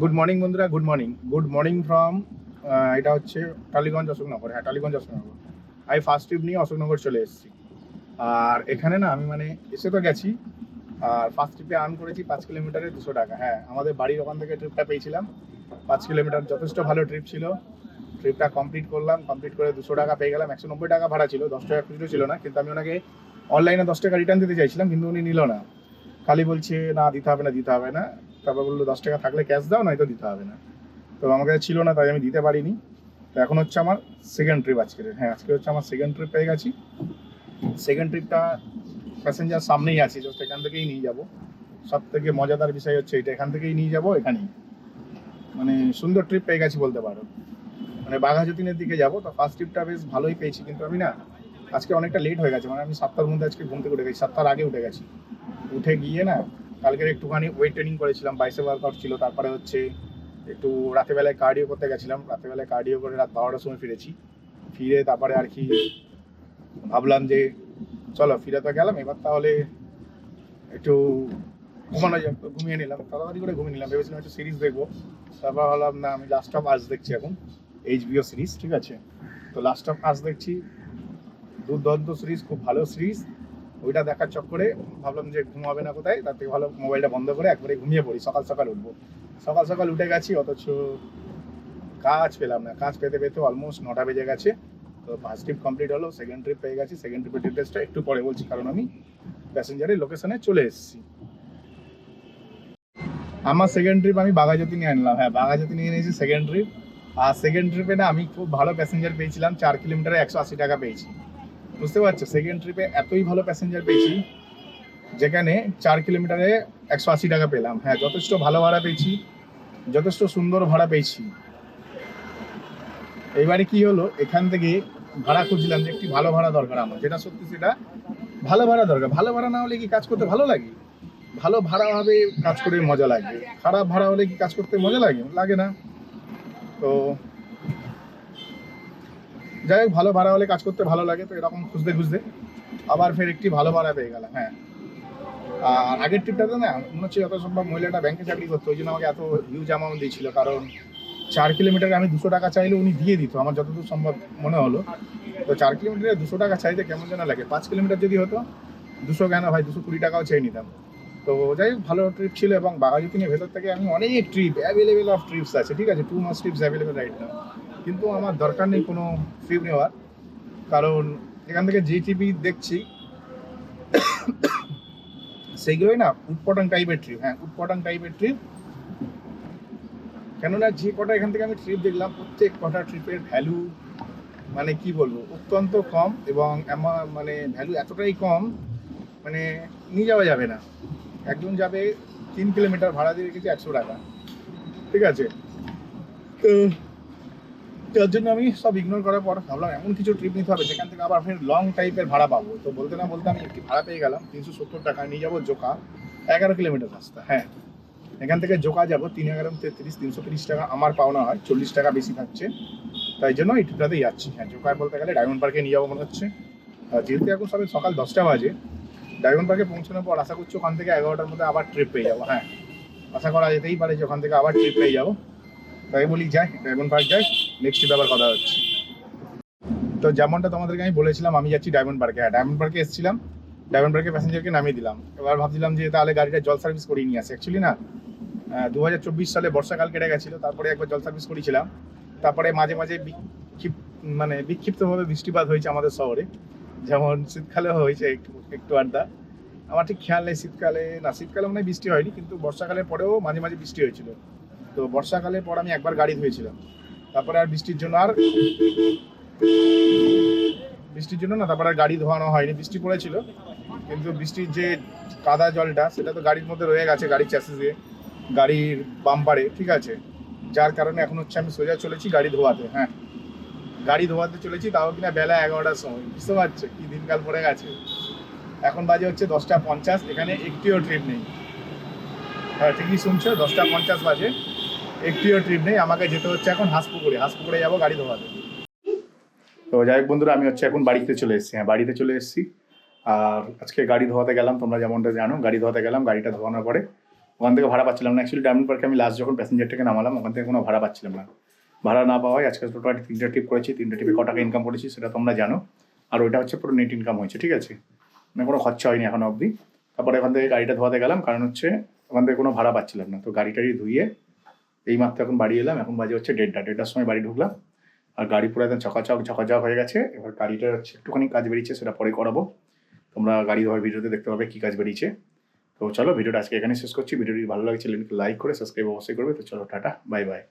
Good morning বন্ধুরা good morning good morning from এটা হচ্ছে টালিগঞ্জ অশোকনগর। হ্যাঁ টালিগঞ্জ অশোকনগর। আমি ফার্স্ট ট্রিপ নিয়ে অশোকনগর চলে এসেছি। আর এখানে না, আমি মানে এসে তো গেছি। আর ফার্স্ট ট্রিপে আর্ন করেছি পাঁচ কিলোমিটারে দুশো টাকা। হ্যাঁ আমাদের বাড়ির ওখান থেকে ট্রিপটা পেয়েছিলাম। পাঁচ কিলোমিটার যথেষ্ট ভালো ট্রিপ ছিল। ট্রিপটা কমপ্লিট করলাম কমপ্লিট করে দুশো টাকা পেয়ে গেলাম। একশো নব্বই টাকা ভাড়া ছিল, দশ টাকা খুচরো ছিল না। কিন্তু আমি ওনাকে অনলাইনে দশ টাকা রিটার্ন দিতে চাইছিলাম, কিন্তু উনি নিল না। খালি বলছে, না, দিতে হবে না, দিতে হবে না। তারপর বলল, দশ টাকা থাকলে ক্যাশ দাও, নয়তো দিতে হবে না। তো আমার কাছে ছিল না, তাই আমি দিতে পারিনি। তো এখন হচ্ছে আমার সেকেন্ড ট্রিপ আজকের। হ্যাঁ আজকে হচ্ছে আমার সেকেন্ড ট্রিপ পেয়ে গেছি। সেকেন্ড ট্রিপটা প্যাসেঞ্জার সামনেই আছে জাস্ট এখান থেকেই নিয়ে যাব। সব থেকে মজাদার বিষয় হচ্ছে এটা, এখান থেকেই নিয়ে যাব, এখানেই। মানে সুন্দর ট্রিপ পেয়ে গেছি বলতে পারো। মানে বাঘাযতীনের দিকে যাব, তো ফার্স্ট ট্রিপটা বেশ ভালোই পেয়েছি, কিন্তু আমি না, আজকে অনেকটা লেট হয়ে গেছে। মানে আমি সাতটার মধ্যে আজকে ঘুম থেকে উঠে গেছি, সাতটার আগে উঠে গেছি। উঠে গিয়ে না কালকের একটুখানি ওয়েট ট্রেনিং করেছিলাম বাইসে ওয়ার্কআউট ছিল, তারপরে হচ্ছে একটু রাতেবেলায় কার্ডিও করতে গেছিলাম রাতেবেলায় কার্ডিও করে রাত বারোটার সময় ফিরেছি। ফিরে তারপরে আর কি ভাবলাম যে, চলো ফিরে তো গেলাম, এবার তাহলে একটু ঘুমানো যাক, ঘুমিয়ে নিলাম, তাড়াতাড়ি করে ঘুমিয়ে নিলাম, ভেবেছিলাম একটু সিরিজ দেখব। তারপর ভাবলাম, না, আমি লাস্ট অফ আজ দেখছি এখন এইচবিও সিরিজ ঠিক আছে? তো লাস্ট অফ আজ দেখছি, দুর্দান্ত সিরিজ খুব ভালো সিরিজ ওইটা দেখার চক্করে ভাবলাম যে ঘুমাবে না কোথায়? তার থেকে ভালো মোবাইলটা বন্ধ করে একবারে ঘুমিয়ে পড়ি, সকাল সকাল উঠবো। সকাল সকাল উঠে গেছি, অথচ কাজ পেলাম না। কাজ পেতে পেতে অলমোস্ট নটা বেজে গেছে। তো ফার্স্ট ট্রিপ কমপ্লিট হলো সেকেন্ড ট্রিপ পেয়ে গেছি। সেকেন্ড ট্রিপের ডিটেলসটা একটু পরে বলছি, কারণ আমি প্যাসেঞ্জারের লোকেশনে চলে এসেছি। আমার সেকেন্ড ট্রিপ আমি বাঘাযতীন নিয়ে আনলাম। হ্যাঁ বাঘাযতীন নিয়ে নিয়েছি সেকেন্ড ট্রিপ আর সেকেন্ড ট্রিপে না আমি খুব ভালো প্যাসেঞ্জার পেয়েছিলাম। চার কিলোমিটারে একশো আশি টাকা পেয়েছি। বুঝতে পারছ? সেকেন্ড ট্রিপে এতই ভালো প্যাসেঞ্জার পেয়েছি, যেখানে চার কিলোমিটারে একশো আশি টাকা পেলাম। হ্যাঁ যথেষ্ট ভালো ভাড়া পেয়েছি, যথেষ্ট সুন্দর ভাড়া পেয়েছি। এবারে কি হলো? এখান থেকে ভাড়া খুঁজলাম যে একটি ভালো ভাড়া দরকার আমার। যেটা সত্যি সেটা ভালো ভাড়া দরকার। ভালো ভাড়া না হলে কি কাজ করতে ভালো লাগে? ভালো ভাড়া হবে কাজ করে মজা লাগে খারাপ ভাড়া হলে কি কাজ করতে মজা লাগে? লাগে না। তো যাই হোক, ভালো ভাড়া হলে কাজ করতে ভালো লাগে, তো এরকম খুঁজতে খুঁজতে। আবার ফের একটি ভালো ভাড়া পেয়ে গেলাম হ্যাঁ। আর আগের ট্রিপটাতে না, মনে হচ্ছে যত সম্ভব মহিলাটা ব্যাংকে চাকরি করতো, ওই জন্য আমাকে এত হিউজ অ্যামাউন্ট দিয়েছিল। কারণ চার কিলোমিটারে আমি দুশো টাকা চাইলে উনি দিয়ে দিত, আমার যতদূর সম্ভব মনে হলো। তো চার কিলোমিটারে দুশো টাকা চাইতে কেমন যেন লাগে। পাঁচ কিলোমিটার যদি হতো, দুশো কেন ভাই, দুশো কুড়ি টাকাও চেয়ে নিতাম। তো যাই হোক, ভালো ট্রিপ ছিল এবং বাঘাযতীনের ভেতর থেকে আমি অনেক ট্রিপ অ্যাভেলেবেল অফ ট্রিপস আছে, ঠিক আছে? টু মাস ট্রিপস অ্যাভেলেবেল রাইট না কিন্তু আমার দরকার নেই কোনো ট্রিপ নেওয়ার। কারণ এখান থেকে যে টিভি দেখছি। সেইগুলোই না, উৎপটাং টাইপের ট্রিপ হ্যাঁ উৎপটাং টাইপের ট্রিপ কেননা যে কটা এখান থেকে আমি ট্রিপ দেখলাম, প্রত্যেক কটা ট্রিপের ভ্যালু মানে কি বলব, অত্যন্ত কম এবং মানে ভ্যালু এতটাই কম মানে নিয়ে যাওয়া যাবে না। একজন যাবে তিন কিলোমিটার ভাড়া দিয়ে রেখেছি একশো টাকা। ঠিক আছে? তো তার জন্য আমি সব ইগনোর করার পর ভাবলাম এমন কিছু ট্রিপ নিতে হবে, যেখান থেকে আবার ফের লং টাইপের ভাড়া পাবো। তো বলতে না বলতে আমি একটি ভাড়া পেয়ে গেলাম, তিনশো সত্তর টাকা নিয়ে যাব জোকা, এগারো কিলোমিটার রাস্তা হ্যাঁ। এখান থেকে জোকা যাব, তিন এগারো তেত্রিশ, তিনশো তিরিশ টাকা আমার পাওনা হয়, চল্লিশ টাকা বেশি থাকছে। তাই জন্য এই ট্রিপটাতেই যাচ্ছি। হ্যাঁ জোকায় বলতে গেলে ডায়মন্ড পার্কে নিয়ে যাব মনে হচ্ছে। যেহেতু এখন সবে সকাল দশটা বাজে ডায়মন্ড পার্কে পৌঁছানোর পর আশা করছি ওখান থেকে এগারোটার মধ্যে আবার ট্রিপ পেয়ে যাব হ্যাঁ। আশা করা যেতেই পারে যে ওখান থেকে আবার ট্রিপ পেয়ে যাব। তাই বলি যাই ডায়মন্ড পার্ক যাই। নেক্সট আবার কথা হচ্ছে। তো যেমনটা তোমাদেরকে আমি বলেছিলাম, আমি যাচ্ছি ডায়মন্ড পার্কে হ্যাঁ ডায়মন্ড পার্কে এসেছিলাম ডায়মন্ড পার্কে প্যাসেঞ্জারকে নামিয়ে দিলাম। এবার ভাবছিলাম যে তাহলে গাড়িটা জল সার্ভিস করিয়ে নিয়ে আসে। অ্যাকচুয়ালি না দু হাজার চব্বিশ সালে বর্ষাকাল কেটে গেছিল, তারপরে একবার জল সার্ভিস করেছিলাম তারপরে মাঝে মাঝে বিক্ষিপ মানে বিক্ষিপ্তভাবে বৃষ্টিপাত হয়েছে আমাদের শহরে। যেমন শীতকালে হয়েছে একটু একটু আড্ডা। আমার ঠিক খেয়াল নেই শীতকালে না, শীতকালে মনে বৃষ্টি হয়নি, কিন্তু বর্ষাকালের পরেও মাঝে মাঝে বৃষ্টি হয়েছিল। তো বর্ষাকালের পর আমি একবার গাড়ি ধুয়েছিলাম। তারপরে আর বৃষ্টির জন্য আর বৃষ্টির জন্য না, তারপরে আর গাড়ি ধোয়ানো হয়নি। বৃষ্টি পড়েছিল, কিন্তু বৃষ্টির যে কাদা জলটা, সেটা তো গাড়ির মধ্যে রয়ে গেছে, গাড়ির চ্যাসিসে গাড়ির বাম্পারে ঠিক আছে? যার কারণে এখন হচ্ছে আমি সোজা চলেছি গাড়ি ধোয়াতে হ্যাঁ। গাড়ি ধোয়াতে চলেছি, তাও কিনা বেলা এগারোটার সময়, বুঝতে পারছ কি দিনকাল পড়ে গেছে। এখন বাজে হচ্ছে দশটা পঞ্চাশ, এখানে একটিও ট্রিপ নেই। হ্যাঁ ঠিকই শুনছো, দশটা পঞ্চাশ বাজে। একটিও ট্রিপ নেই, আমাকে যেতে হচ্ছে এখন হাঁসপুকুরে। হাঁসপুকুরে যাব, গাড়ি ধোয়াতে তো যাই হোক বন্ধুরা, আমি হচ্ছে এখন বাড়িতে চলে এসেছি। হ্যাঁ বাড়িতে চলে এসেছি। আর আজকে গাড়ি ধোয়াতে গেলাম, তোমরা যেমনটা জানো, গাড়ি ধোয়াতে গেলাম, গাড়িটা ধোয়ানোর পরে ওখান থেকে ভাড়া পাচ্ছিলাম না। অ্যাকচুয়ালি ডায়মন্ড পার্কে আমি লাস্ট যখন প্যাসেঞ্জারটাকে নামালাম, ওখান থেকে কোনো ভাড়া পাচ্ছিলাম না। ভাড়া না পাওয়ায় আজকে টোটাল তিনটা ট্রিপ করেছি, তিনটা ট্রিপে ক টাকা ইনকাম করেছি, সেটা তোমরা জানো। আর ওইটা হচ্ছে পুরো নেট ইনকাম হয়েছে, ঠিক আছে? মানে কোনো খরচা হয়নি এখন অবধি। তারপরে এখান থেকে গাড়িটা ধোয়াতে গেলাম, কারণ হচ্ছে ওখান থেকে কোনো ভাড়া পাচ্ছিলাম না। তো গাড়ি টাড়ি ধুইয়ে এই মাত্র এখন বাড়ি এলাম, এখন বাজে হচ্ছে দেড়টা, দেড়টার সময় বাড়ি ঢুকলাম। আর গাড়ি পুরো একদম চকাচক ঝকাঝক হয়ে গেছে। এবার গাড়িটা হচ্ছে একটুখানি কাজ বেরিয়েছে, সেটা পরে করাবো। তোমরা গাড়ি ধোয়ার ভিডিওতে দেখতে পাবে কী কাজ বেরিয়েছে। তো চলো, ভিডিওটা আজকে এখানে শেষ করছি। ভিডিওটি ভালো লাগছে, লাইক করে সাবস্ক্রাইব অবশ্যই করবে। তো চলো, টাটা বাই বাই